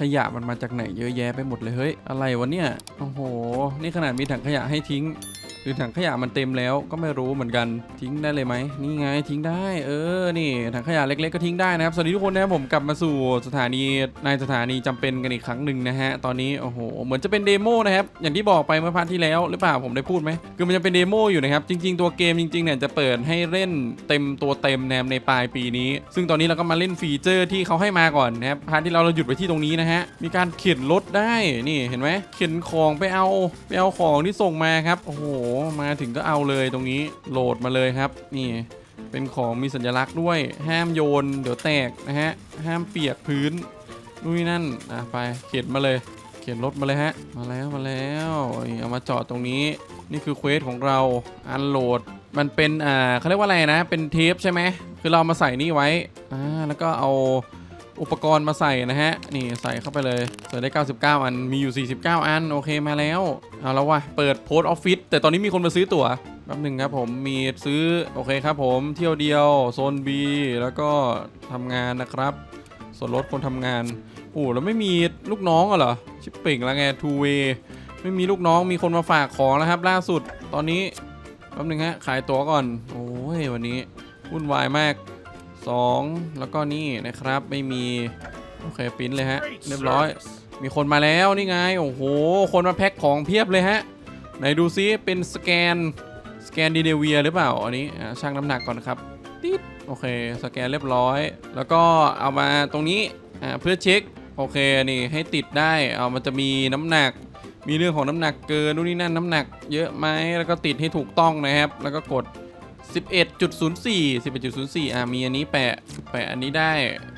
ขยะมันมาจากไหนเยอะแยะไปหมดเลยเฮ้ยอะไรวะเนี่ยโอ้โห นี่ขนาดมีถังขยะให้ทิ้ง หรือถังขยะมันเต็มแล้วก็ไม่รู้เหมือนกันทิ้งได้เลยไหมนี่ไงทิ้งได้ เออนี่ถังขยะเล็ก ๆ ก็ทิ้งได้นะครับสวัสดีทุกคนนะครับผมกลับมาสู่สถานีในสถานีจำเป็นกันอีกครั้งหนึ่งนะฮะตอนนี้โอ้โหเหมือนจะเป็นเดโมนะครับอย่างที่บอกไปเมื่อพาร์ทที่แล้วหรือเปล่าผมได้พูดไหมคือมันจะเป็นเดโมอยู่นะครับจริง ๆ ตัวเกมจริงๆเนี่ยจะเปิดให้เล่นเต็มตัวเต็มแนมในปลายปีนี้ ซึ่งตอนนี้เราก็มาเล่นฟีเจอร์ที่เขาให้มาก่อนนะครับพาร์ทที่เราเราหยุดไว้ที่ตรงนี้นะฮะมีการเข็นรถได้นี่เห็นไหมเข็นของไปเอาไปเอาของที่ส่งมาครับโอ้โหมาถึงก็เอาเลยตรงนี้โหลดมาเลยครับ นี่เป็นของมีสัญลักษณ์ด้วย ห้ามโยน เดี๋ยวแตกนะฮะ ห้ามเปียกพื้นนู่นนนั่นอะไปเข็นมาเลย เข็นรถมาเลยฮะ มาแล้วมาแล้วเอามาจอดตรงนี้ นี่คือเควสของเราอันโหลด มันเป็นอ่าเขาเรียกว่าอะไรนะ เป็นเทปใช่ไหมคือเรามาใส่นี่ไว้อ่าแล้วก็เอา อุปกรณ์มาใส่นะฮะ นี่ใส่เข้าไปเลยใส่ได้ 99 อัน มีอยู่ 49 อัน โอเคมาแล้ว เอาแล้ววะ เปิดโพสต์ออฟฟิศ แต่ตอนนี้มีคนมาซื้อตั๋วแป๊บหนึ่งครับผม มีซื้อ โอเคครับผม เที่ยวเดียว โซน B แล้วก็ทำงานนะครับ ส่วนลดคนทำงาน โอ้แล้วไม่มีลูกน้องเหรอ ชิปเป่งแล้วไง two way ไม่มีลูกน้อง มีคนมาฝากของแล้วครับ ล่าสุด ตอนนี้ แป๊บหนึ่งฮะ ขายตั๋วก่อน โอ้ย วันนี้วุ่นวายมาก 2 แล้วก็นี่นะครับไม่มี โอเคปริ้นเลยฮะ เรียบร้อย มีคนมาแล้วนี่ไง โอ้โห คนมาแพ็คของเพียบเลยฮะ ไหนดูซิเป็นสแกนสแกนดีเนเวียหรือเปล่า อันนี้อ่าช่างน้ำหนักก่อนครับติดโอเค สแกนเรียบร้อย แล้วก็เอามาตรงนี้อ่าเพื่อเช็คโอเคนี่ให้ติดได้เอามันจะมีน้ำหนัก มีเรื่องของน้ำหนักเกินนู่นนี่นั่นน้ำหนัก เยอะไหมแล้วก็ติดให้ถูกต้องนะครับ แล้วก็กด 11.04 11.04 อ่า มีอันนี้แปะ แปะอันนี้ได้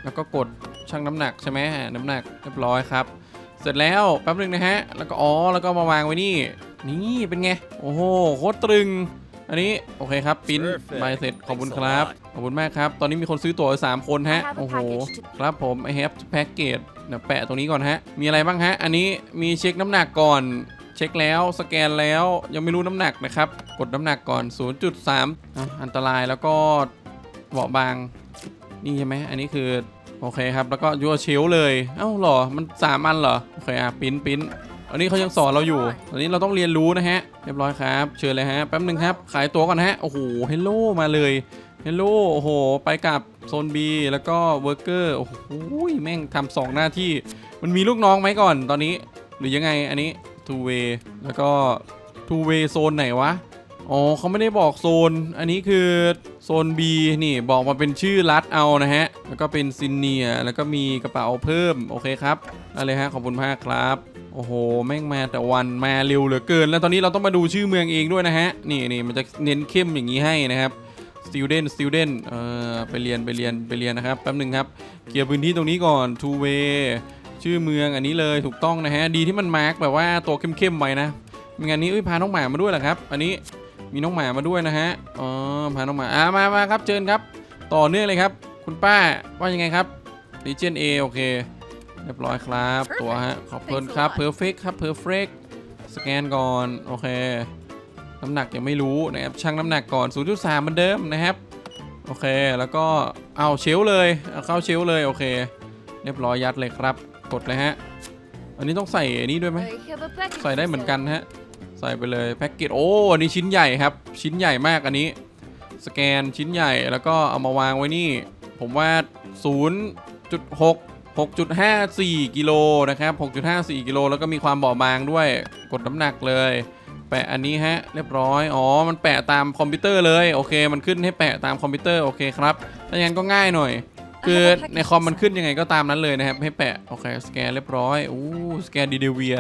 แล้วก็กดชั่งน้ำหนักใช่ไหมอ่าน้ำหนักเรียบร้อยครับ เสร็จแล้วแป๊บนึงนะฮะ แล้วก็อ๋อ แล้วก็มาวางไว้นี่ นี่เป็นไง โอ้โห โคตรตรึง อันนี้ โอเคครับปริ้น Perfect ใบเสร็จ ขอบคุณ Thanks ค a รับ lot ขอบคุณมากครับ ตอนนี้มีคนซื้อตั๋วสามคนฮะ I have a โอ้โห package to ครับผม I have package เดี๋ยวแปะตรงนี้ก่อนฮะ มีอะไรบ้างฮะ อันนี้มีเช็คน้ำหนักก่อน เช็คแล้วสแกนแล้วยังไม่รู้น้ำหนักนะครับ กดน้ำหนักก่อน 0.3 อันตรายแล้วก็เบาบาง นี่ใช่ไหมอันนี้คือ โอเคครับ แล้วก็ยัวเชลเลย เอ้าหรอ มันสามอันเหรอ โอเคอะปิ้นปิ้นอันนี้เขายังสอนเราอยู่ ตอนนี้เราต้องเรียนรู้นะฮะ เรียบร้อยครับ เชิญเลยฮะ แป๊บหนึ่งครับ ขายตัวก่อนฮะ โอ้โห เฮลโลมาเลยเฮลโลโอ้โห ไปกับโซน B แล้วก็เวิร์กเกอร์ โอ้โห แม่งทำสองหน้าที่ มันมีลูกน้องไหมก่อนตอนนี้ หรือยังไง อันนี้ two way แล้วก็ two way โซนไหนวะ อ๋อเขาไม่ได้บอกโซน อันนี้คือโซน B นี่บอกมาเป็นชื่อรัฐเอานะฮะ แล้วก็เป็นซินเนีย แล้วก็มีกระเป๋าเพิ่ม โอเคครับอะไรฮะ ขอบคุณมากครับโอ้โห แม่งมาแต่วันมาเร็วเหลือเกิน แล้วตอนนี้เราต้องมาดูชื่อเมืองเองด้วยนะฮะ นี่นี่มันจะเน้นเข้มอย่างนี้ให้นะครับ student student เอ่อไปเรียนไปเรียนไปเรียนนะครับ แป๊บหนึ่งครับเคลียร์พื้นที่ตรงนี้ก่อน two way ชื่อเมืองอันนี้เลยถูกต้องนะฮะ ดีที่มันมาร์กแบบว่าตัวเข้มๆไว้นะไม่งั้นนี้เอ้ยพาน้องหมามาด้วยเหรอครับ อันนี้มีน้องหมามาด้วยนะฮะอ๋อพาน้องหมาอ่ามามาครับเชิญครับ ต่อเนื่องเลยครับ คุณป้าว่ายังไงครับ Region A โอเคเรียบร้อยครับ ตัวฮะขอบคุณครับ Perfect ครับ Perfect สแกนก่อนโอเคน้ำหนักยังไม่รู้นะครับชั่งน้ำหนักก่อน 0.3เหมือนเดิมนะครับโอเคแล้วก็เอาเชลฟ์เลยเอาเข้าเชลฟ์เลยโอเค เรียบร้อยยัดเลยครับ กดเลยฮะ อันนี้ต้องใส่อันนี้ด้วยไหม I have a package ใส่ได้ to เหมือน sell. กันฮะ ใส่ไปเลยแพ็กเกจโอ้ อันนี้ชิ้นใหญ่ครับ ชิ้นใหญ่มากอันนี้ สแกนชิ้นใหญ่แล้วก็เอามาวางไว้นี่ ผมว่า 0.6 6.54 กิโลนะครับ 6.54 กิโลแล้วก็มีความเบาบางด้วย กดน้ำหนักเลย แปะอันนี้ฮะ เรียบร้อย อ๋อ มันแปะตามคอมพิวเตอร์เลย โอเค มันขึ้นให้แปะตามคอมพิวเตอร์ โอเคครับถ้าอย่างนั้นก็ง่ายหน่อย คือในคอมมันขึ้นยังไงก็ตามนั้นเลยนะครับ ให้แปะ โอเค สแกนเรียบร้อยอู้สแกนดีเดเวีย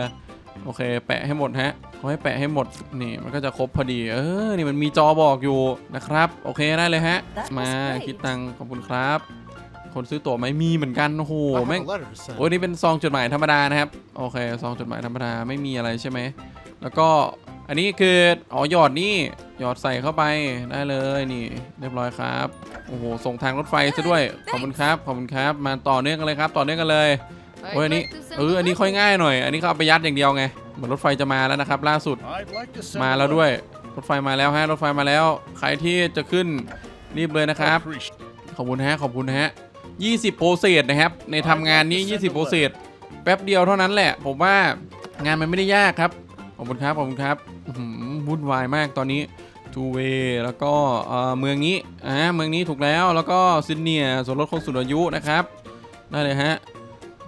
โอเค แปะให้หมดฮะเขาให้แปะให้หมด นี่มันก็จะครบพอดี เออ นี่มันมีจอบอกอยู่นะครับ โอเคได้เลยฮะ That was มา great คิดตังค์ขอบคุณครับ คนซื้อตั๋วไหมมีเหมือนกัน โอ้โห I have แม่ง a letter to send. โอ้ยนี่เป็นซองจดหมายธรรมดานะครับ โอเค ซองจดหมายธรรมดา ไม่มีอะไรใช่ไหม แล้วก็ อันนี้คืออ๋อหยอดนี่หยอดใส่เข้าไปได้เลยนี่ เรียบร้อยครับโอ้โหส่งทางรถไฟซะด้วยขอบคุณครับขอบคุณครับ มาต่อเนื่องกันเลยครับ ต่อเนื่องกันเลย I'd โอ้ยอันนี้ like to sell เอออันนี้ค่อยง่ายหน่อย อันนี้เขาเอาไปยัดอย่างเดียวไงเหมือนรถไฟจะมาแล้วนะครับ ล่าสุด I'd like to send มา a แล้ว letter. ด้วยรถไฟมาแล้วฮะรถไฟมาแล้ว ใครที่จะขึ้นรีบเลยนะครับ Appreciate- ขอบคุณฮะขอบคุณฮะ20โปรเซสนะครับ ในทำงานนี้ 20โปรเซสแป๊บเดียวเท่านั้นแหละ ผมว่างานมันไม่ได้ยากครับข อบคุณครับขอบคุณครับวุ่นวายมากตอนนี้ทูเวแล้วก็เมืองนี้อ่าเมืองนี้ถูกแล้วแล้วก็ซินเนียส่วนลดคนสูงอายุนะครับได้เลยฮะ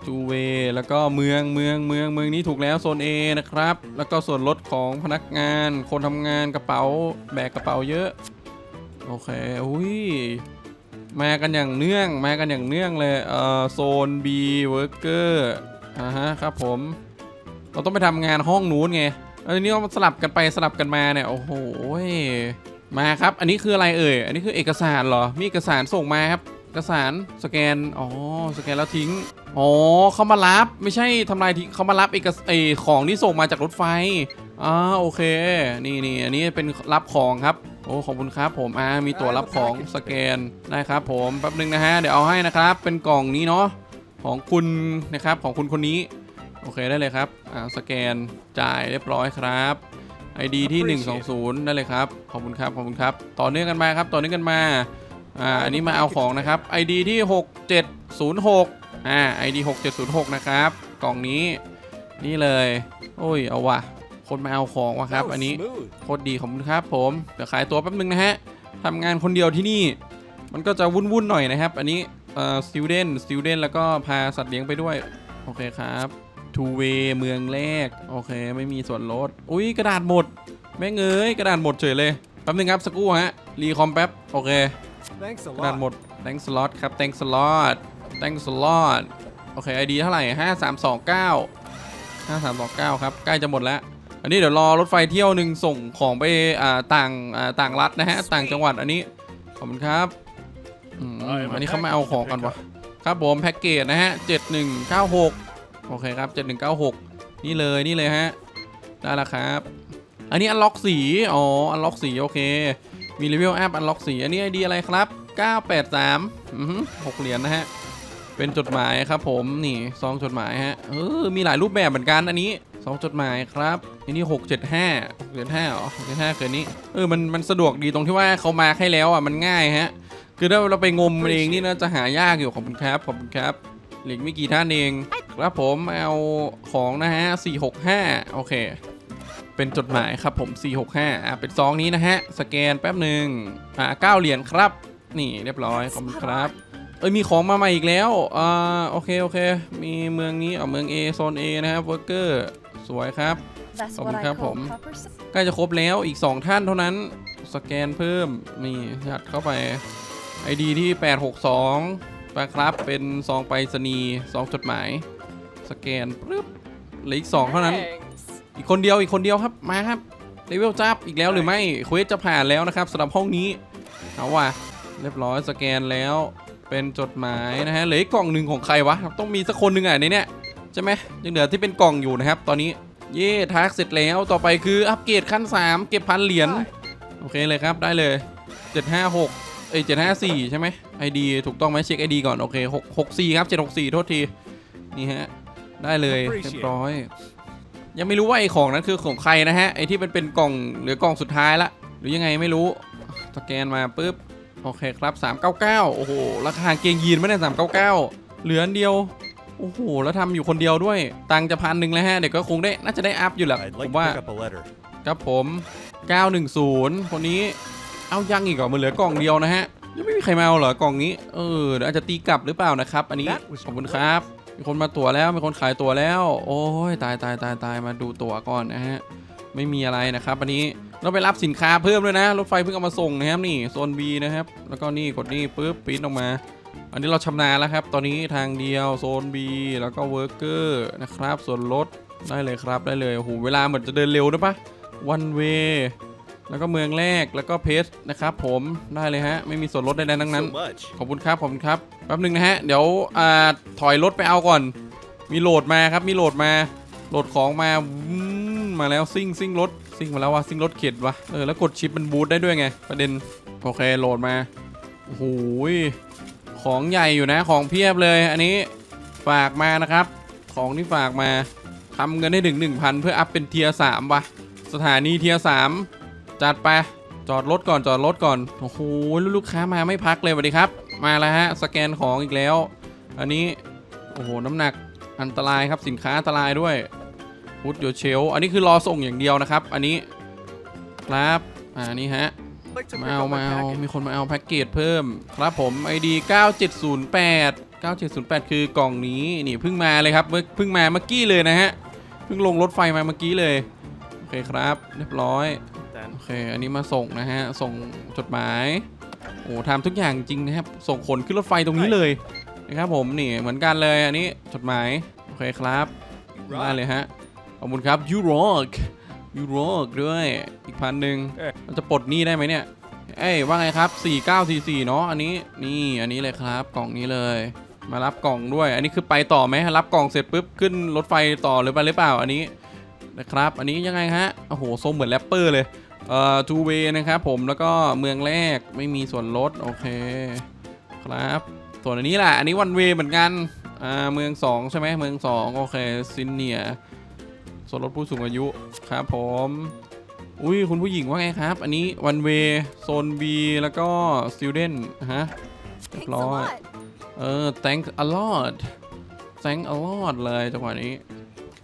ทูเวแล้วก็เมืองเมืองเมืองเมืองนี้ถูกแล้วโซน A นะครับ แล้วก็ส่วนลดของพนักงาน คนทำงานกระเป๋าแบกกระเป๋าเยอะ โอเคอุ้ยมากันอย่างเนื่องมากันอย่างเนื่องเลยเอ่อโซน B worker อ่าฮะครับผม เราต้องไปทำงานห้องนู้นไง อันนี้เราสลับกันไปสลับกันมาเนี่ยโอ้โหมาครับ อันนี้คืออะไรเอ่ยอันนี้คือเอกสารเหรอมีเอกสารส่งมาครับเอกสารสแกนอ๋อสแกนแล้วทิ้งอ๋อเขามารับไม่ใช่ทำลายทิ้งเขามารับเอกสเอยของที่ส่งมาจากรถไฟอ่าโอเค นี่นี่อันนี้เป็นรับของครับโอ้ขอบคุณครับผมอ่ามีตัวรับของสแกนได้ครับผมแป๊บนึงนะฮะเดี๋ยวเอาให้นะครับเป็นกล่องนี้เนาะของคุณนะครับของคุณคนนี้ โอเคได้เลยครับอ่าสแกนจ่ายเรียบร้อยครับ ID ที่ 120 ได้เลยครับ ขอบคุณครับ ขอบคุณครับ ต่อเนื่องกันมาครับ ต่อเนื่องกันมา อ่า อันนี้มาเอาของนะครับ ID ที่ 6706 อ่า ID 6706 นะครับ กล่องนี้ นี่เลย โอ้ย เอาว่ะคนมาเอาของว่ะครับ อันนี้ โคตรดี ขอบคุณครับผม เดี๋ยวขายตัวแป๊บนึงนะฮะทำงานคนเดียวที่นี่ มันก็จะวุ่นๆหน่อยนะครับ อันนี้ เอ่อ student student แล้วก็พาสัตว์เลี้ยงไปด้วย โอเคครับ ทูเวเมืองแรก โอเค ไม่มีส่วนลด อุ้ยกระดาษหมด แม่งเอ้ยกระดาษหมดเฉยเลย แป๊บนึงครับสักครู่ฮะ รีคอมแป๊บ โอเค Thanks a กระดาษ lot. หมด thanks a lot ครับ thanks a lot thanks a lot โอเค ID เท่าไหร่5329 5329ครับ ใกล้จะหมดแล้ว อันนี้เดี๋ยวรอรถไฟเที่ยวหนึ่งส่งของไปอ่าต่างอ่าต่างรัฐนะฮะ ต่างจังหวัดอันนี้ ขอบคุณครับอืมอันนี้เขามาเอาของกันวะครับผมแพ็กเกจนะฮะ 7196 โอเคครับ 7196 นี่เลยนี่เลยฮะ ได้แล้วครับ อันนี้อันล็อกสี อ๋อ อันล็อกสีโอเค มีรีวิวแอปอันล็อกสี อันนี้ไอดีอะไรครับ 983อือหือหกเหรียญนะฮะ เป็นจดหมายครับผมนี่ซองจดหมายฮะ เออ มีหลายรูปแบบเหมือนกันอันนี้ซองจดหมายครับอันนี้675 675เหรอ675คืออนนี้ เออ มัน มันสะดวกดีตรงที่ว่าเขามาให้แล้วอะ มันง่ายฮะ คือถ้าเราไปงมเองนี่นะจะหายากอยู่ขอบคุณครับ ขอบคุณครับ เหลือไม่กี่ท่านเอง ครับผมเอาของนะฮะ 465 โอเค เป็นจดหมายครับผม 465 อะ เป็นซองนี้นะฮะ สแกนแป๊บหนึ่งอ่า9เหรียญครับ นี่เรียบร้อยขอบคุณครับ เอ้ยมีของมาใหม่อีกแล้ว อ่าโอเคโอเค มีเมืองนี้เอาเมือง A โซน A นะครับเวอร์เกอร์สวยครับ That's Không what I khá call bổng. proper s- ใกล้จะครบแล้วอีก 2 ท่านเท่านั้น สแกนเพิ่มนี่ยัดเข้าไป ID ที่ 862ไปครับเป็นซองไปรษณีย์ซองจดหมาย สแกนปึ๊บเหลืออีก2เท่านั้น อีกคนเดียวอีกคนเดียวครับมาครับเลเวลจับอีกแล้วหรือไม่เควสจะผ่านแล้วนะครับสำหรับห้องนี้เอาว่ะเรียบร้อยสแกนแล้วเป็นจดหมายนะฮะเหลืออีกกล่องหนึ่งของใครวะต้องมีสักคนหนึ่งอะในเนี้ยใช่ไหมยังเหลือที่เป็นกล่องอยู่นะครับ ตอนนี้เย่ทักเสร็จแล้วต่อไปคืออัปเกรดขั้น 3 เก็บพันเหรียญโอเคเลยครับได้เลย 756เอ้ย754 ใช่ไหม ID ถูกต้องไหมเช็ค ID ก่อน โอเค6 64 ครับ 764 โทษที นี่ฮะ ได้เลยเรียบร้อย ยังไม่รู้ว่าไอ้ของนั้นคือของใครนะฮะไอ้ที่มันเป็นกล่องหรือกล่องสุดท้ายละหรือยังไงไม่รู้สแกนมาปุ๊บโอเคครับ 399 โอ้โห ราคาเกงยีนไม่ได้ 399 เหลืออันเดียว โอ้โห แล้วทำอยู่คนเดียวด้วย ตังค์จะพันหนึ่งแล้วฮะ เดี๋ยวก็คงได้ น่าจะได้อัพอยู่แหละ I'd ผ like ม to ว่า pick up a letter. ครับผม 910 คนนี้ เอายังอีกเหรอมันเหลือกล่องเดียวนะฮะ ยังไม่มีใครมาเอาเหรอกล่องนี้ เออเดี๋ยวอาจจะตีกลับหรือเปล่านะครับ อันนี้ That was ขอบคุณครับ มีคนมาตั๋วแล้ว มีคนขายตั๋วแล้ว โอ้ยตายตายตายตายมาดูตั๋วก่อนนะฮะ ไม่มีอะไรนะครับอันนี้เราไปรับสินค้าเพิ่มด้วยนะ รถไฟเพิ่งเอามาส่งนะครับนี่โซน B นะครับ แล้วก็นี่กดนี่ปุ๊บปริ้นออกมา อันนี้เราชำนาญแล้วครับ ตอนนี้ทางเดียวโซน B แล้วก็เวิร์กเกอร์นะครับ ส่วนลดได้เลยครับได้เลยโอ้โหเวลาเหมือนจะเดินเร็วนะปะ one way แล้วก็เมืองแรกแล้วก็เพสนะครับผมได้เลยฮะ ไม่มีส่วนลดใดๆทั้งนั้น So much. ขอบคุณครับขอบคุณครับแป๊บหนึ่งนะฮะ เดี๋ยวอ่าถอยรถไปเอาก่อน มีโหลดมาครับมีโหลดมาโหลดของมาวุ้นมาแล้วซิ่งซิ่งรถซิ่งมาแล้ววะซิ่งรถเข็ดวะเออแล้วกดชิปมันบูทได้ด้วยไง ประเด็นโอเคโหลดมาโอ้โหยของใหญ่อยู่นะของเพียบเลย อันนี้ฝากมานะครับ ของที่ฝากมาทำเงินให้ถึง1,000 เพื่ออัพเป็นเทียร์สามวะสถานีเทียร์สาม จัดไป จอดรถก่อนจอดรถก่อน โอ้โหลูกค้ามาไม่พักเลยสวัสดีครับ มาแล้วฮะ สแกนของอีกแล้ว อันนี้ โอ้โห น้ำหนักอันตรายครับสินค้าอันตรายด้วยพุทโยเชล อันนี้คือรอส่งอย่างเดียวนะครับ อันนี้ครับอ่านี่ฮะมาเอามาเอามีคนมาเอาแพ็กเกจเพิ่ม ครับผม ID 9708 9708 คือกล่องนี้นี่เพิ่งมาเลยครับเพิ่งมาเมื่อกี้เลยนะฮะเพิ่งลงรถไฟมาเมื่อกี้เลย โอเคครับ เรียบร้อย เค อันนี้มาส่งนะฮะ ส่งจดหมาย โอ้ทำทุกอย่างจริงนะครับ ส่งขนขึ้นรถไฟตรงนี้เลยนะครับผม นี่เหมือนกันเลยอันนี้จดหมาย โอเคครับได้เลยฮะ ขอบคุณครับยูโรกยูโรกด้วย อีกพันหนึ่งเอ๊ะมันจะปลดหนี้ได้ไหมเนี่ย เอ้ยว่าไงครับ 4944 เนาะอันนี้ นี่ อันนี้เลยครับ กล่องนี้เลย มารับกล่องด้วย อันนี้คือไปต่อไหมรับกล่องเสร็จปุ๊บขึ้นรถไฟต่อหรือไปหรือเปล่า อันนี้นะครับ อันนี้ยังไงฮะ โอ้โหทรงเหมือนแรปเปอร์เลย เอ่อทูเวนะครับผมแล้วก็เมืองแรกไม่มีส่วนลดโอเคครับส่วนอันนี้แหละอันนี้วันเวเหมือนกันอ่าเมือง 2 ใช่ไหมเมือง 2 โอเคซินเนียส่วนลดผู้สูงอายุครับผมอุ้ยคุณผู้หญิงว่าไงครับ อันนี้วันเวโซน B แล้วก็สติ d เดนฮะเรียบ Thanks ร้ a อย lot. เออ thanks a lot thanks a lot เลยจังหวะนี้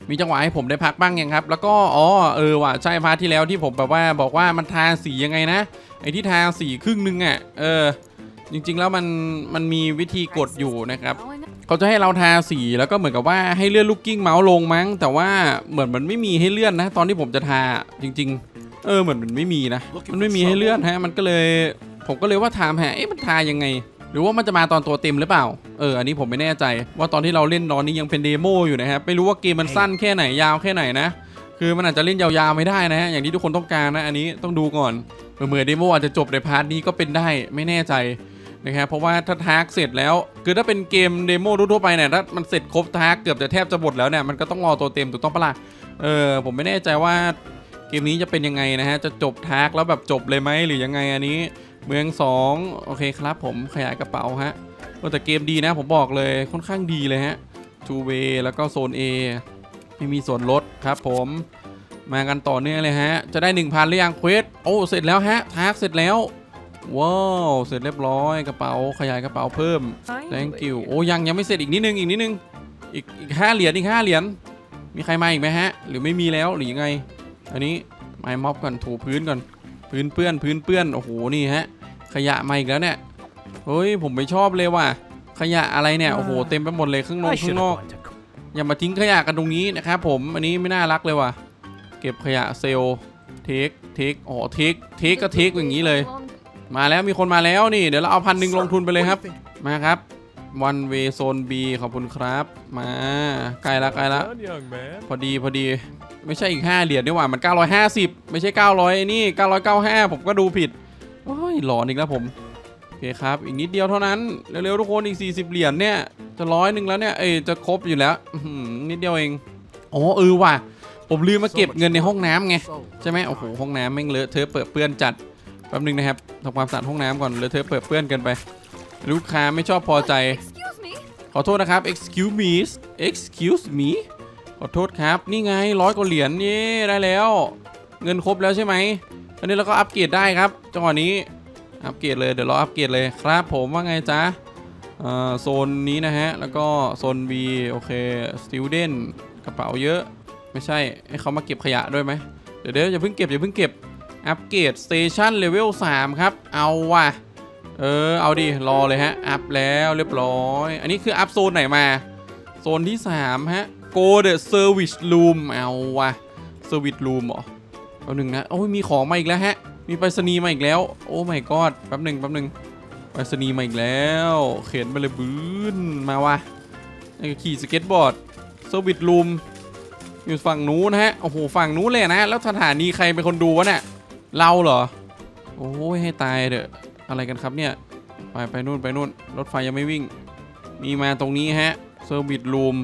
มีจังหวะให้ผมได้พักบ้างยังครับ แล้วก็อ๋อเออว่ะใช่พาร์ทที่แล้วที่ผมแบบว่าบอกว่ามันทาสียังไงนะไอ้ที่ทาสีครึ่งนึงอะเออจริง ๆ แล้วมันมันมีวิธีกดอยู่นะครับ Going up. เขาจะให้เราทาสีแล้วก็เหมือนกับว่าให้เลื่อนลูกกิ้งเมาส์ลงมั้ง แต่ว่าเหมือนมันไม่มีให้เลื่อนนะ ตอนที่ผมจะทาจริง ๆ เออเหมือนมันไม่มีนะ มันไม่มีให้เลื่อนฮะมันก็เลย ผมก็เลยว่าถามหาเอ๊ะมันทายังไง หรือว่ามันจะมาตอนตัวเต็มหรือเปล่า เอออันนี้ผมไม่แน่ใจ ว่าตอนที่เราเล่นตอนนี้ยังเป็นเดโมอยู่นะครับไม่รู้ว่าเกมมันสั้นแค่ไหนยาวแค่ไหนนะคือมันอาจจะเล่นยาวๆไม่ได้นะฮะอย่างที่ทุกคนต้องการนะอันนี้ต้องดูก่อนเมื่อเดโมอาจจะจบในพาร์ทนี้ก็เป็นได้ไม่แน่ใจนะครับเพราะว่าถ้าทากเสร็จแล้ว คือถ้าเป็นเกมเดโมทั่วๆไปเนี่ยถ้ามันเสร็จครบทากเกือบจะแทบจะหมดแล้วเนี่ยมันก็ต้องรอตัวเต็มถูกต้องปะล่ะเออผมไม่แน่ใจว่าเกมนี้จะเป็นยังไงนะฮะจะจบทากแล้วแบบจบเลยไหมหรือยังไงอันนี้ เมือง 2 โอเคครับผมขยายกระเป๋าฮะ แต่เกมดีนะผมบอกเลยค่อนข้างดีเลยฮะ two way แล้วก็โซน A ไม่มีส่วนลดครับผมมากันต่อเนื่องเลยฮะ จะได้ 1,000หรือยังเควสโอ้เสร็จแล้วฮะทาร์กเสร็จแล้วว้าวเสร็จเรียบร้อยกระเป๋าขยายกระเป๋าเพิ่ม thank you โอ้ยังยังไม่เสร็จอีกนิดนึงอีกนิดนึงอีกอีกห้าเหรียญอีกห้าเหรียญมีใครมาอีกไหมฮะ หรือไม่มีแล้วหรือยังไง อันนี้ไม้ม็อบก่อนถูพื้นก่อน พื้นเปื้อนพื้นเปื้อนโอ้โหนี่ฮะขยะมาอีกแล้วเนี่ย เฮ้ยผมไม่ชอบเลยว่ะ ขยะอะไรเนี่ยโอ้โหเต็มไปหมดเลยข้างนอก I ข้า should งน have อก gone to อย่ามาทิ้งขยะกันตรงนี้นะครับผมอันนี้ไม่น่ารักเลยว่ะ เก็บขยะเซลล์เทคเทคอ๋อเทคเทคก็เทคอย่างนี้เลย Long มาแล้วมีคนมาแล้วนี่ เดี๋ยวเราเอาพันหนึ่งลงทุนไปเลยครับ What do you มาครับ one way zone B ขอบคุณครับ มาใกล้ละใกล้ละ think? Done, young man. พอดีพอดีไม่ใช่อีก 5 เหรียญนี่หว่ามัน 950 ไม่ใช่ 900ไอ้นี่ 995 ผมก็ดูผิดโอ้ยหลอนอีกแล้วผมโอ เคครับ อีกนิดเดียวเท่านั้น เร็วๆทุกคนอีก 40 เหรียญเนี่ย จะร้อยหนึ่งแล้วเนี่ย เอ้ยจะครบอยู่แล้วอื้อหือนิดเดียวเอง อ๋อเออว่ะ ผมลืมมาเก็บเงินในห้องน้ำไง So ใช่ไหมโอ้โหห้องน้ำแม่งเลอะเทอะเปิดเปื้อนจัดแป๊บนึงนะครับทำความสะอาดห้องน้ำก่อนเลอะเทอะเปิดเปื้อนเกันไป ลูกค้าไม่ชอบพอใจ Excuse me. ขอโทษนะครับ excuse me excuse me ขอโทษครับ นี่ไงร้อยกว่าเหรียญนี่ได้แล้ว เงินครบแล้วใช่ไหมอันนี้เราก็อัปเกรดได้ครับจังหวะนี้ อัปเกรดเลยเดี๋ยวเราอัปเกรดเลยครับผมว่าไงจ๊ะโซนนี้นะฮะ แล้วก็โซน B โอเค student กระเป๋าเยอะ ไม่ใช่ให้เขามาเก็บขยะด้วยไหมเดี๋ยวเดี๋ยวอย่าเพิ่งเก็บอย่าเพิ่งเก็บอัปเกรดสเตชันเลเวล3ครับ เอาว่ะ เออ เอาดิ รอเลยฮะ อัพแล้วเรียบร้อย อันนี้คืออัพโซนไหนมา โซนที่ 3 ฮะ go the service room เอาว่ะ service room เหรอแป๊บหนึ่งนะ โอ้ยมีของมาอีกแล้วฮะ มีไปรษณีย์มาอีกแล้ว โอ้ my god แป๊บหนึ่งแป๊บหนึ่งไปรษณีย์มาอีกแล้ว เข็นไปเลยบืนมาวะนี่ขี่สเก็ตบอร์ด service room อยู่ฝั่งนู้นฮะ โอ้โห ฝั่งนู้นเลยนะ แล้วสถานีใครเป็นคนดูวะเนี่ย เราเหรอ โอ้ยให้ตายเถอะ อะไรกันครับเนี่ย ไปไปนู่นไปนู่น รถไฟยังไม่วิ่ง มีมาตรงนี้ฮะ เซอร์วิสรูม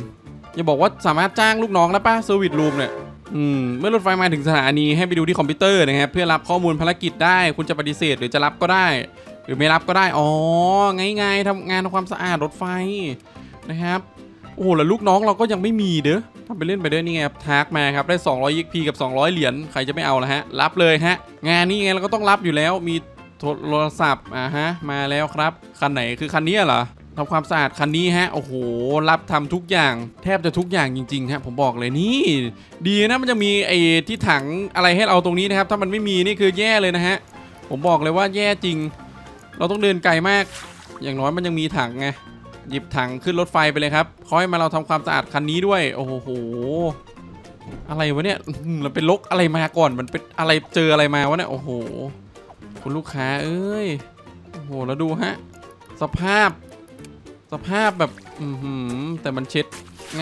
อย่าบอกว่าสามารถจ้างลูกน้องแล้วป่ะ เซอร์วิสรูมเนี่ย อืมเมื่อรถไฟมาถึงสถานีให้ไปดูที่คอมพิวเตอร์นะครับเพื่อรับข้อมูลภารกิจได้ คุณจะปฏิเสธหรือจะรับก็ได้ หรือไม่รับก็ได้ อ๋อง่ายๆทำงานทำความสะอาดรถไฟนะครับโอ้โหแล้วลูกน้องเราก็ยังไม่มีเด้อทำไปเล่นไปเด้อนี่ไงครับทักมาครับได้200 XP กับ 200 เหรียญใครจะไม่เอาละฮะ รับเลยฮะ งานนี้ไงเราก็ต้องรับอยู่แล้วมีโทรศัพท์อ่าฮะมาแล้วครับคันไหนคือคันนี้เหรอ ทำความสะอาดคันนี้ฮะ โอ้โห รับทำทุกอย่าง แทบจะทุกอย่างจริงๆฮะผมบอกเลยนี่ ดีนะมันจะมีไอ้ที่ถังอะไรให้เราตรงนี้นะครับ ถ้ามันไม่มีนี่คือแย่เลยนะฮะ ผมบอกเลยว่าแย่จริง เราต้องเดินไกลมาก อย่างน้อยมันยังมีถังไง หยิบถังขึ้นรถไฟไปเลยครับเขาให้มาเราทำความสะอาดคันนี้ด้วย โอ้โห อะไรวะเนี่ยอื้อหือมันเป็นลกอะไรมาก่อน มันเป็นอะไรเจออะไรมาวะเนี่ย โอ้โห คุณลูกค้าเอ้ย โอ้โห แล้วดูฮะ สภาพ ภาพแบบอือหือแต่มันเช็ด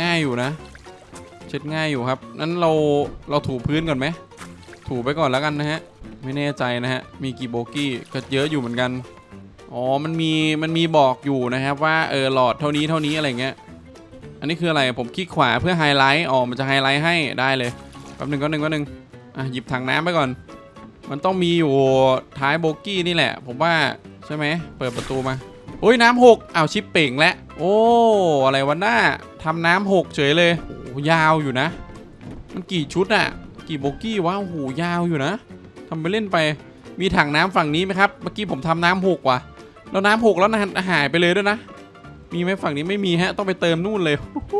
ง่ายอยู่นะ เช็ดง่ายอยู่ครับนั้นเราเราถูพื้นก่อนไหมถูไปก่อนแล้วกันนะฮะไม่แน่ใจนะฮะมีกี่โบกี้ก็เยอะอยู่เหมือนกันอ๋อมันมีมันมีบอกอยู่นะครับว่าเออหลอดเท่านี้เท่านี้อะไรเงี้ยอันนี้คืออะไรผมคลิกขวาเพื่อไฮไลท์อ๋อมันจะไฮไลท์ให้ได้เลยแป๊บหนึ่งแป๊บหนึ่งแป๊บหนึ่งอะหยิบถังน้ำไปก่อน มันต้องมีอยู่ท้ายโบกี้นี่แหละ ผมว่าใช่ไหมเปิดประตูมา โอ้ยน้ำหกเอาชิปเป่งแล้วโอ้อะไรวะหน้าทำน้ำหกเฉยเลยโอ้ยาวอยู่นะ มันกี่ชุดอะกี่โบกี้วะโอ้โหยาวอยู่นะทำไปเล่นไปมีถังน้ำฝั่งนี้ไหมครับเมื่อกี้ผมทำน้ำหกว่ะแล้วน้ำหกแล้วนะหายไปเลยด้วยนะ มีไหมฝั่งนี้ไม่มีฮะ ต้องไปเติมนู่นเลยโอ้โห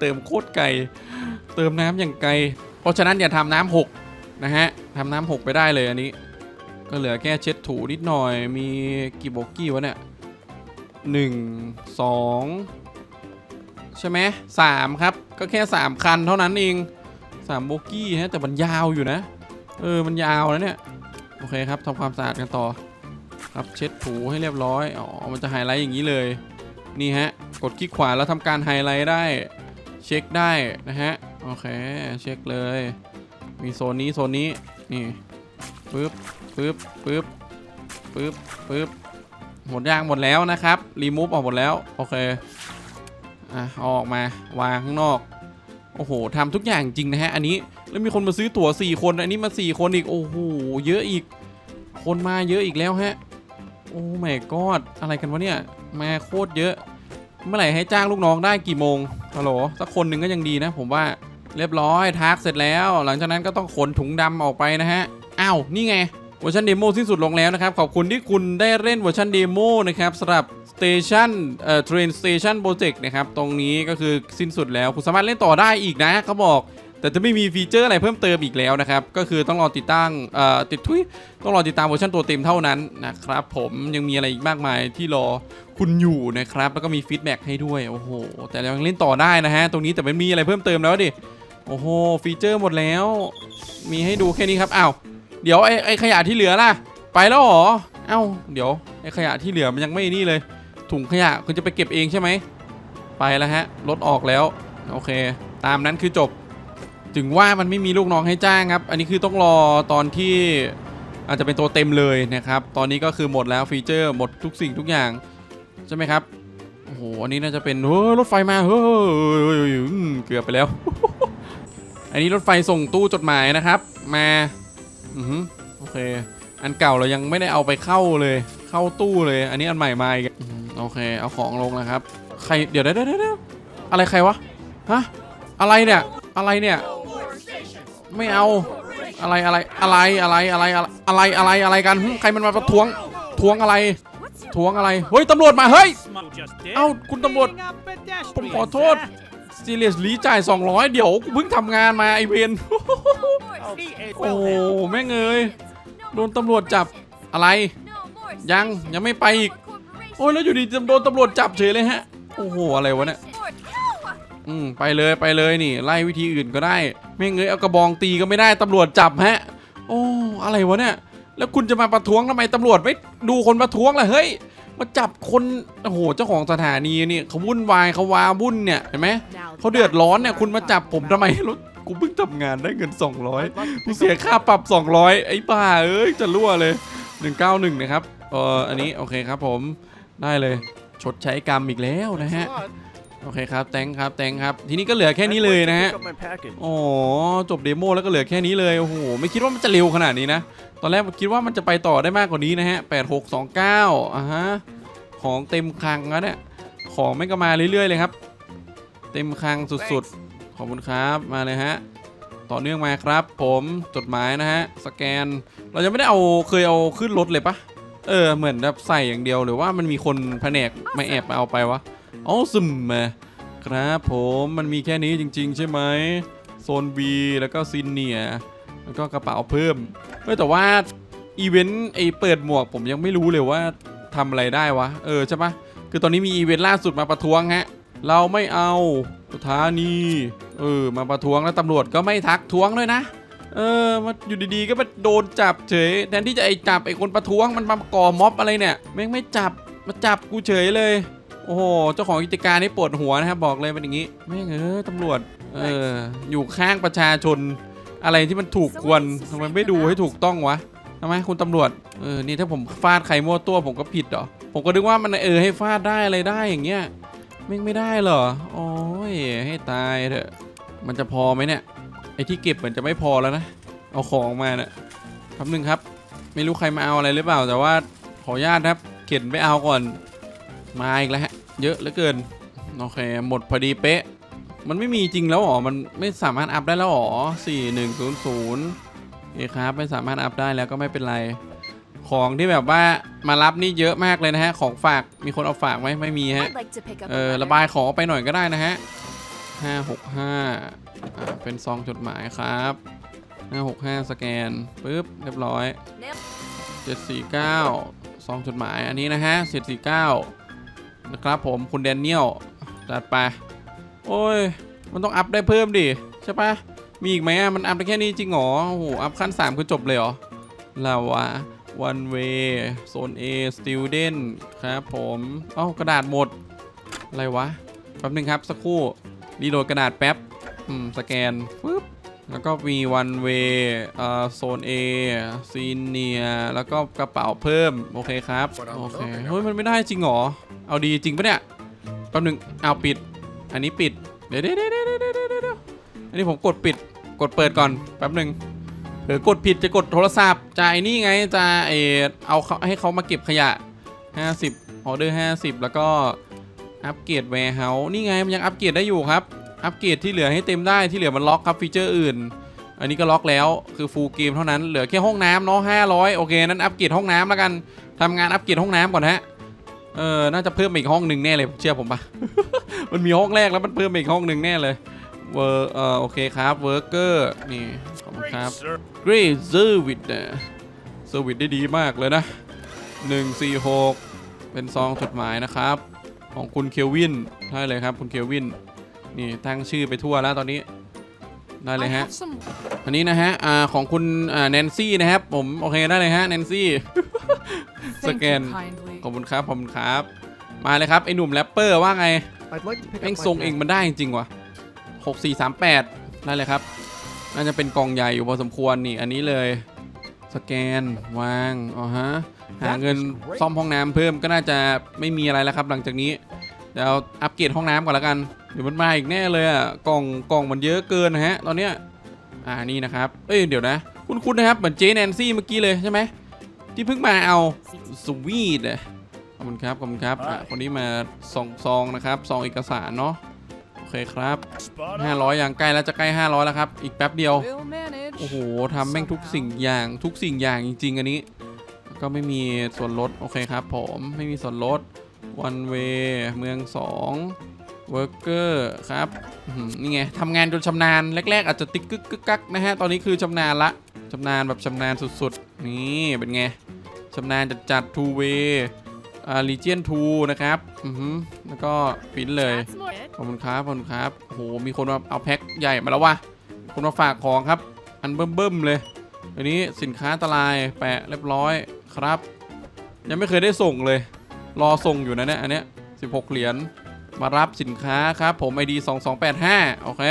เติมโคตรไกลเติมน้ำอย่างไกล เพราะฉะนั้นอย่าทำน้ำหกนะฮะทำน้ำหกไปได้เลยอันนี้ ก็เหลือแค่เช็ดถูนิดหน่อยมีกี่โบกี้วะเนี่ย หนึ่งสองใช่ไหมสามครับ ก็แค่สามคันเท่านั้นเองสามโบกี้ฮะแต่มันยาวอยู่นะ เออ มันยาวนะเนี่ย โอเคครับทำความสะอาดกันต่อ ครับเช็ดถูให้เรียบร้อย อ๋อ มันจะไฮไลท์อย่างนี้เลย นี่ฮะ กดคลิกขวาแล้วทำการไฮไลท์ได้ เช็คได้นะฮะ โอเค เช็คเลย มีโซนนี้โซนนี้ นี่ปึ๊บปึ๊บปึ๊บปึ๊บปึ๊บ หมดยางหมดแล้วนะครับรีมูฟออกหมดแล้วโอเคอะเอาออกมาวางข้างนอกโอ้โหทำทุกอย่างจริงนะฮะอันนี้แล้วมีคนมาซื้อตั๋ว4 คนอันนี้มา 4 คนอีกโอ้โหเยอะอีก คนมาเยอะอีกแล้วฮะโอ้แม่กอดอะไรกันวะเนี่ยมาโคตรเยอะ เมื่อไหร่ให้จ้างลูกน้องได้กี่โมงฮัลโหลสักคนหนึ่งก็ยังดีนะ ผมว่าเรียบร้อยทักเสร็จแล้ว หลังจากนั้นก็ต้องขนถุงดำออกไปนะฮะอ้าวนี่ไง เวอร์ชันเดโมสิ้นสุดลงแล้วนะครับ ขอบคุณที่คุณได้เล่นเวอร์ชันเดโมนะครับสำหรับ Station เอ่อ Train Station Project นะครับ ตรงนี้ก็คือสิ้นสุดแล้ว คุณสามารถเล่นต่อได้อีกนะเขาบอก แต่จะไม่มีฟีเจอร์อะไรเพิ่มเติมอีกแล้วนะครับ ก็คือต้องรอติดตั้งเอ่อติดทุยต้องรอติดตามเวอร์ชันตัวเต็มเท่านั้นนะครับ ผมยังมีอะไรอีกมากมายที่รอคุณอยู่นะครับ แล้วก็มีฟีดแบ็กให้ด้วยโอ้โหแต่ยังเล่นต่อได้นะฮะตรงนี้แต่ไม่มีอะไรเพิ่มเติมแล้วดิโอ้โหฟีเจอร์หมดแล้ว มีให้ดูแค่นี้ครับอ้าว เดี๋ยวไอ้ไอ้ขยะที่เหลือล่ะ ไปแล้วเหรอ เอ้า เดี๋ยวไอ้ขยะที่เหลือมันยังไม่นี่เลย ถุงขยะคุณจะไปเก็บเองใช่ไหม ไปแล้วฮะ รถออกแล้ว โอเค ตามนั้นคือจบ ถึงว่ามันไม่มีลูกน้องให้จ้างครับ อันนี้คือต้องรอตอนที่อาจจะเป็นตัวเต็มเลยนะครับ ตอนนี้ก็คือหมดแล้วฟีเจอร์หมดทุกสิ่งทุกอย่างใช่ไหมครับ โอ้โห อันนี้น่าจะเป็นเฮ้ยรถไฟมาเฮ้ยเกือบไปแล้ว อันนี้รถไฟส่งตู้จดหมายนะครับ มา อือฮึโอเค อันเก่าเรายังไม่ได้เอาไปเข้าเลย เข้าตู้เลย อันนี้อันใหม่มาอีกอืมโอเค เอาของลงนะครับ ใคร เดี๋ยวเดี๋ยวเดี๋ยวเดี๋ยวอะไรใครวะ ฮะ อะไรเนี่ย อะไรเนี่ย ไม่เอา อะไรอะไรอะไรอะไรอะไรอะไรอะไรอะไรกันหึใครมันมาประท้วงท้วงอะไรท้วงอะไร เฮ้ยตำรวจมา เฮ้ยเอ้าคุณตำรวจ ผมขอโทษ ซีเรียสลีจ่าย 200 เดี๋ยวกูเพิ่งทำงานมาไอเวนโอ้โหแม่งเอ้ยโดนตำรวจจับอะไร ยังยังไม่ไปอีก โอ้ยแล้วอยู่ดีจะโดนตำรวจจับเฉยเลยฮะ โอ้โหอะไรวะเนี่ยอืมไปเลยไปเลยนี่ ไล่วิธีอื่นก็ได้แม่เอ้ยเอากระบองตีก็ไม่ได้ตำรวจจับฮะ โอ้อะไรวะเนี่ย แล้วคุณจะมาประท้วงทำไมตำรวจไม่ดูคนประท้วงล่ะเฮ้ย มาจับคนโอ้โหเจ้าของสถานีนี่เขาวุ่นวายเขาวาวุ่นเนี่ยเห็นไหมเขาเดือดร้อนเนี่ยคุณมาจับผมทำไมรถกูเพิ่งทำงานได้เงิน 200กูเสียค่าปรับ 200 ไอ้บ้าเอ้ยจะรั่วเลย 191 นะครับเอออันนี้โอเคครับผมได้เลยชดใช้กรรมอีกแล้วนะฮะ โอเคครับแตงครับแตงครับ ทีนี้ก็เหลือแค่นี้เลยนะฮะอ๋อจบเดโมแล้วก็เหลือแค่นี้เลยโอ้โหไม่คิดว่ามันจะเร็วขนาดนี้นะตอนแรกคิดว่ามันจะไปต่อได้มากกว่านี้นะฮะ8629อะฮะของเต็มคลังแล้วเนี่ยของไม่ก็มาเรื่อยๆเลยครับ เต็มคลังสุดๆขอบคุณครับมาเลยฮะต่อเนื่องมาครับ ผมจดหมายนะฮะสแกน เรายังไม่ได้เอาเคยเอาขึ้นรถเลยปะเออเหมือนแบบใส่อย่างเดียวหรือว่ามันมีคนแผนกมาแอบมาเอาไปวะ อ๋อซึมมาครับผมมันมีแค่นี้จริง ๆ ใช่ไหมโซน B แล้วก็ซินเนียแล้วก็กระเป๋าเพิ่มเออแต่ว่าอีเวนต์ไอเปิดหมวกผมยังไม่รู้เลยว่าทำอะไรได้วะ เออใช่ปะคือตอนนี้มีอีเวนต์ล่าสุดมาประท้วงฮะ เราไม่เอาสถานีเออมาประท้วงแล้วตำรวจก็ไม่ทักท้วงเลยนะ เออมาอยู่ดีๆก็มาโดนจับเฉยแทนที่จะไอจับไอคนประท้วงมันมาก่อม็อบอะไรเนี่ยแม่งไม่จับมาจับกูเฉยเลย โอ้โห เจ้าของกิจการนี่ปวดหัวนะครับ บอกเลยเป็นอย่างนี้แม่งเออตำรวจ เออ อยู่ข้างประชาชน อะไรที่มันถูกควรทำไมไม่ดูให้ถูกต้องวะทำไมคุณตำรวจ เออ นี่ถ้าผมฟาดใครมั่วตัวผมก็ผิดเหรอ ผมก็นึกว่ามันเออให้ฟาดได้อะไรได้อย่างเงี้ยแม่งไม่ได้เหรอ โอ้ยให้ตายเถอะ มันจะพอไหมเนี่ย ไอที่เก็บเหมือนจะไม่พอแล้วนะ เอาของมาเนี่ยแป๊บนึงครับ ไม่รู้ใครมาเอาอะไรหรือเปล่า แต่ว่าขออนุญาตครับ เข็นไปเอาก่อน มาอีกแล้วฮะ เยอะเหลือเกิน โอเค หมดพอดีเป๊ะ มันไม่มีจริงแล้วเหรอ มันไม่สามารถอัพได้แล้วเหรอสี่หนึ่งศูนย์ศูนย์เอครับ ไม่สามารถอัพได้แล้วก็ไม่เป็นไร ของที่แบบว่ามารับนี่เยอะมากเลยนะฮะ ของฝาก มีคนเอาฝากไหมไม่มีฮะ I'd like to pick up เอ a อ letter. ระบายของออกไปหน่อยก็ได้นะฮะห้าหกห้าอ่าเป็นซองจดหมายครับห้าหกห้าสแกนปึ๊บ เรียบร้อย Yep. เจ็ดสี่เก้าซองจดหมายอันนี้นะฮะเจ็ดสี่เก้า นะครับผมคุณแดเนียลจัดไป โอ้ย มันต้องอัพได้เพิ่มดิ ใช่ปะมีอีกไหมอะมันอัพได้แค่นี้จริงเหรอ โอ้โห อัพขั้น 3 คือจบเลยเหรอลาวะ one way โซน A student ครับผมเอ้ากระดาษหมด อะไรวะ แป๊บนึงครับ สักครู่รีโหลดกระดาษแป๊บ อืม สแกนปึ๊บแล้วก็มี one way เอ่อโซน A ซีเนียแล้วก็กระเป๋าเพิ่ม โอเคครับ โอเค เฮ้ย มันไม่ได้จริงเหรอ เอาดีจริงปะเนี่ยแป๊บนึงเอาปิด อันนี้ปิด เดี๋ยวเดี๋ยวเดี๋ยวเดี๋ยวเดี๋ยวอันนี้ผมกดปิด กดเปิดก่อนแป๊บหนึ่งเผลอกดผิดจะกดโทรศัพท์จะไอ้นี่ไงจะเออเอาเขาให้เขามาเก็บขยะ 50ออเดอร์50 แล้วก็อัปเกรดแวร์เฮาส์นี่ไงมันยังอัปเกรดได้อยู่ครับ อัปเกรดที่เหลือให้เต็มได้ที่เหลือมันล็อกครับฟีเจอร์อื่น อันนี้ก็ล็อกแล้วคือฟูลเกมเท่านั้นเหลือแค่ห้องน้ำเนาะ500 โอเคนั้นอัปเกรดห้องน้ำแล้วกันทำงานอัปเกรดห้องน้ำก่อนฮะ เออ น่าจะเพิ่มมาอีกห้องหนึ่งแน่เลยเชื่อผมปะมันมีห้องแรกแล้วมันเพิ่มมาอีกห้องหนึ่งแน่เลยเวอร์เออโอเคครับเวิร์กเกอร์นี่ขอบคุณครับ Great Service นะเซอร์วิสได้ดีมากเลยนะ 146 เป็นซองจดหมายนะครับ ของคุณเคลวินได้เลยครับคุณเคลวินนี่ตั้งชื่อไปทั่วแล้วตอนนี้ได้เลย I ฮะ have some อันนี้นะฮะอ่าของคุณอ่าแนนซี่นะครับผมโอเคได้เลยฮะแนนซี่ ส Thank แกน you kindly. ขอบคุณครับ ขอบคุณครับ มาเลยครับ ไอหนุ่มแรปเปอร์ว่าไง I'd like to pick แม่ง up my ทรงเอง pen. มันได้จริงๆว่ะหกสี่สามแปดได้เลยครับ น่าจะเป็นกล่องใหญ่อยู่พอสมควรนี่ อันนี้เลย สแกน วาง อ๋อฮะ หาเงินซ่อมห้องน้ำเพิ่มก็น่าจะไม่มีอะไรแล้วครับ หลังจากนี้ เดี๋ยวอัปเกรดห้องน้ำก่อนแล้วกัน เดี๋ยวมันมาอีกแน่เลยอะ กล่องกล่องมันเยอะเกินนะฮะ ตอนเนี้ย อ่า นี่นะครับ เอ้ย เดี๋ยวนะ คุณคุณนะครับ เหมือนเจแนนซี่เมื่อกี้เลยใช่ไหม ที่เพิ่งมาเอาสวีทอะขอบคุณครับขอบคุณครับอะคนนี้มาซองซองนะครับซองเอกสารเนาะโอเคครับ 500อย่างใกล้แล้วจะใกล้ 500 แล้วครับ อีกแป๊บเดียว We'll manage. โอ้โหทำแม่งทุกสิ่งอย่างทุกสิ่งอย่างจริง ๆ อันนี้ ก็ไม่มีส่วนลด โอเคครับผมไม่มีส่วนลด one way เมือง 2 worker ครับนี่ไงทำงานจนชำนาญแรก ๆ อาจจะติ๊กกึกกึกกักนะฮะ ตอนนี้คือชำนาญละชำนาญแบบชำนาญสุดๆ นี่เป็นไงชำนาญจัดจัด two way อ่า legion 2นะครับอือหือแล้วก็ปิ้นเลย ขอบคุณครับ ขอบคุณครับโอ้โหมีคนมาเอาแพ็คใหญ่มาแล้ววะคนมาฝากของครับ อันเบิ่มๆเลยอันนี้สินค้าอันตรายแปะเรียบร้อยครับ ยังไม่เคยได้ส่งเลย รอส่งอยู่นะเนี่ยอันเนี้ย16 เหรียญ มารับสินค้าครับผม ID 2285 โอเค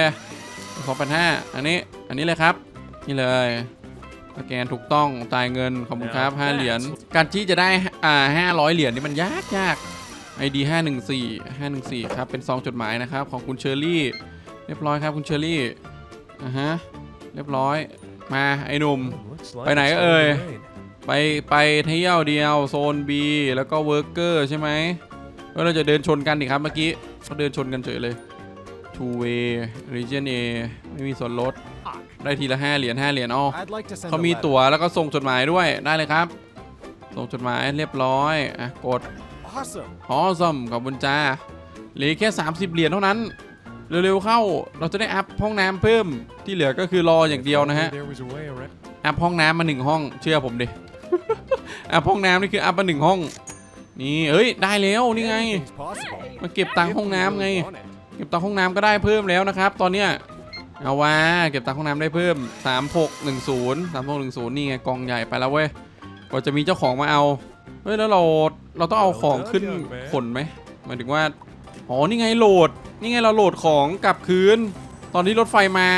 2285 อันนี้ อันนี้เลยครับ นี่เลยสแกนถูกต้องจ่ายเงิน ขอบคุณครับ 5 เหรียญ การที่จะได้ อ่า 500 เหรียญนี่มันยากยาก ID 514 514 ครับ เป็นซองจดหมายนะครับ ของคุณเชอรี่ เรียบร้อยครับคุณเชอรี่ อ่าฮะ เรียบร้อย มาไอ้หนุ่ม Looks like ไปไหน it's เอ่ย going to rain. ไปไปเที่ยวเดียวโซน B แล้วก็เวิร์กเกอร์ใช่ไหม แล้วเราจะเดินชนกันดิครับเมื่อกี้เขาเดินชนกันเฉยเลย two way region A ไม่มีส่วนลด ได้ทีละ 5 เหรียญ5เหรียญอ๋อ I'd like to send เขา a มี letter. ตั๋วแล้วก็ส่งจดหมายด้วยได้เลยครับ ส่งจดหมายเรียบร้อยอะกด Awesome. อ๋อซอมขอบคุณจ้าเหลือแค่ 30 เหรียญเท่านั้น เร็วๆเข้าเราจะได้อัพห้องน้ำเพิ่มที่เหลือก็คือรออย่างเดียวนะฮะ There was a way around. อัพห้องน้ำมาหนึ่งห้องเชื่อผมดิอัพห้องน้ำนี่คืออัพมาหนึ่งห้อง นี่เอ้ยได้แล้วนี่ไง มาเก็บตังค์ห้องน้ำไง เก็บตังค์ห้องน้ำก็ได้เพิ่มแล้วนะครับ ตอนเนี้ยเอาว่าเก็บตังค์ห้องน้ำได้เพิ่ม 3610 3610 นี่ไงกองใหญ่ไปแล้วเว้ยกว่าจะมีเจ้าของมาเอาเฮ้ยแล้วเราเราต้องเอาของขึ้นขนไหมหมายถึงว่าอ๋อนี่ไงโหลด นี่ไงเราโหลดของกลับคืน ตอนที่รถไฟมา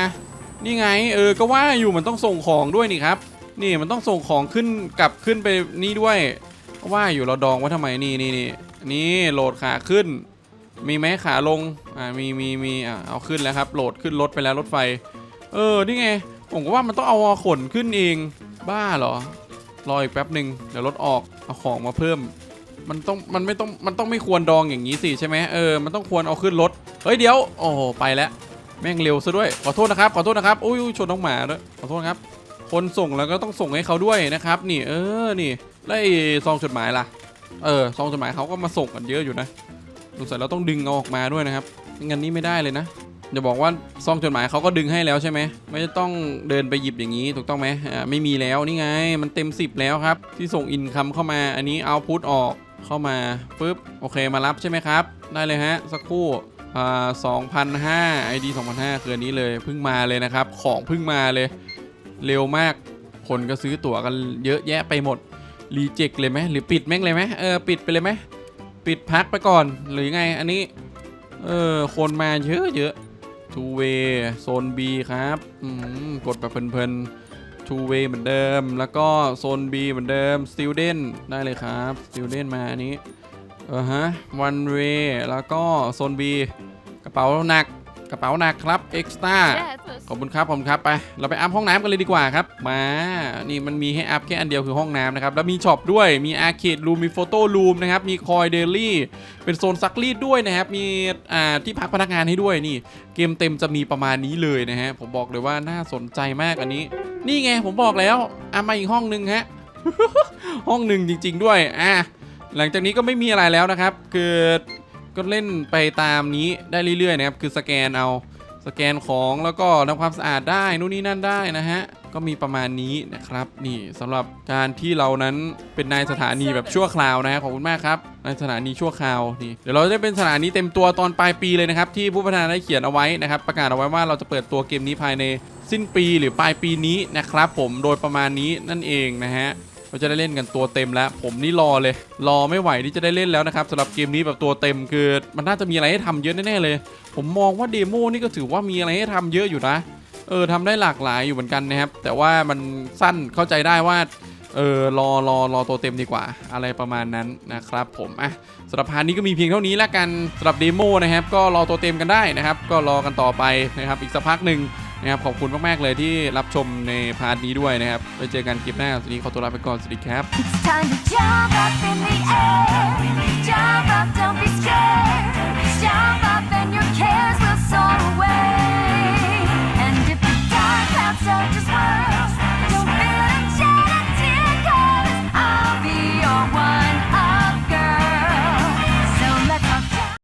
นี่ไงเออก็ว่าอยู่มันต้องส่งของด้วยนี่ครับ นี่มันต้องส่งของขึ้นกลับขึ้นไปนี่ด้วย ว่าอยู่เราดองไว้ทำไมนี่นี่นี่นี่โหลดขาขึ้น มีไหมขาลงอ่ามีมีมีอ่าเอาขึ้นแล้วครับโหลดขึ้นรถไปแล้วรถไฟ เออนี่ไงผมก็ว่ามันต้องเอาขนขึ้นเอง บ้าเหรอรออีกแป๊บหนึ่งเดี๋ยวรถออกเอาของมาเพิ่ม มันต้องมันไม่ต้องมันต้องไม่ควรดองอย่างนี้สิใช่ไหมเออมันต้องควรเอาขึ้นรถเฮ้ยเดี๋ยวโอ้โหไปแล้วแม่งเร็วซะด้วยขอโทษนะครับขอโทษนะครับอุ้ยอุ้ยชนน้องหมาด้วยขอโทษครับ คนส่งแล้วก็ต้องส่งให้เขาด้วยนะครับ นี่เออนี่ แล้วไอ้ซองจดหมายล่ะ เออซองจดหมายเขาก็มาส่งกันเยอะอยู่นะสงสัยเราต้องดึงเอาออกมาด้วยนะครับงั้นนี่ไม่ได้เลยนะอย่าบอกว่าซองจดหมายเขาก็ดึงให้แล้วใช่ไหมไม่ต้องเดินไปหยิบอย่างนี้ถูกต้องไหมอ่าไม่มีแล้วนี่ไง มันเต็ม 10 แล้วครับ ที่ส่งอินคัมเข้ามาอันนี้เอาพุทออกเข้ามาปุ๊บโอเคมารับใช่ไหมครับ ได้เลยฮะ สักครู่อ่า2,005 ID 2,005คืออันนี้เลยเพิ่งมาเลยนะครับ ของเพิ่งมาเลย เร็วมากคนก็ซื้อตั๋วกันเยอะแยะไปหมด รีเจ็คเลยไหมหรือปิดแม่งเลยไหมเออปิดไปเลยไหมปิดพักไปก่อนหรือไงอันนี้ เออคนมาเยอะเยอะ two way โซน B ครับกดแบบเพลินๆ two way เหมือนเดิม แล้วก็โซน B เหมือนเดิม student ได้เลยครับ student มาอันนี้เออฮะ one way แล้วก็โซน B กระเป๋าหนักกระเป๋าหนักครับ extra Yes. ขอบคุณครับขอบคุณครับไปเราไปอัพห้องน้ำกันเลยดีกว่าครับ มานี่มันมีให้อัพแค่อันเดียวคือห้องน้ำนะครับแล้วมีช็อปด้วยมีอาร์เคดรูมมีโฟโต้รูมนะครับมีคอยเดลี่เป็นโซนซักรีดด้วยนะครับมีอ่าที่พักพนักงานให้ด้วยนี่ เกมเต็มจะมีประมาณนี้เลยนะฮะผมบอกเลยว่าน่าสนใจมากอันนี้ นี่ไงผมบอกแล้วอะมาอีกห้องหนึ่งฮะห้องหนึ่งจริง ๆ ด้วยอะหลังจากนี้ก็ไม่มีอะไรแล้วนะครับ คือก็เล่นไปตามนี้ได้เรื่อยๆนะครับคือสแกนเอา สแกนของแล้วก็ทำความสะอาดได้นู่นนี่นั่นได้นะฮะ ก็มีประมาณนี้นะครับ นี่สำหรับการที่เรานั้นเป็นนายสถานีแบบชั่วคราวนะฮะขอบคุณมากครับนายสถานีชั่วคราวนี่เดี๋ยวเราจะได้เป็นสถานีเต็มตัวตอนปลายปีเลยนะครับ ที่ผู้พัฒนาได้เขียนเอาไว้นะครับ ประกาศเอาไว้ว่าเราจะเปิดตัวเกมนี้ภายในสิ้นปีหรือปลายปีนี้นะครับ ผมโดยประมาณนี้นั่นเองนะฮะ เราจะได้เล่นกันตัวเต็มแล้ว ผมนี่รอเลย รอไม่ไหวที่จะได้เล่นแล้วนะครับสำหรับเกมนี้แบบตัวเต็มคือ มันน่าจะมีอะไรให้ทำเยอะแน่ๆเลย ผมมองว่าเดโมนี่ก็ถือว่ามีอะไรให้ทำเยอะอยู่นะ เออทำได้หลากหลายอยู่เหมือนกันนะครับ แต่ว่ามันสั้นเข้าใจได้ว่าเออรอรอรอตัวเต็มดีกว่าอะไรประมาณนั้นนะครับผมอะสำหรับพาร์ทนี้ก็มีเพียงเท่านี้แล้วกันสำหรับเดโมนะครับ ก็รอตัวเต็มกันได้นะครับ ก็รอกันต่อไปนะครับ อีกสักพักหนึ่ง นะครับขอบคุณมาก ๆ เลยที่รับชมในพาร์ทนี้ด้วยนะครับไว้เจอกันคลิปหน้าสวัสดีขอตัวลาไปก่อน สวัสดีครับ Jump up and your cares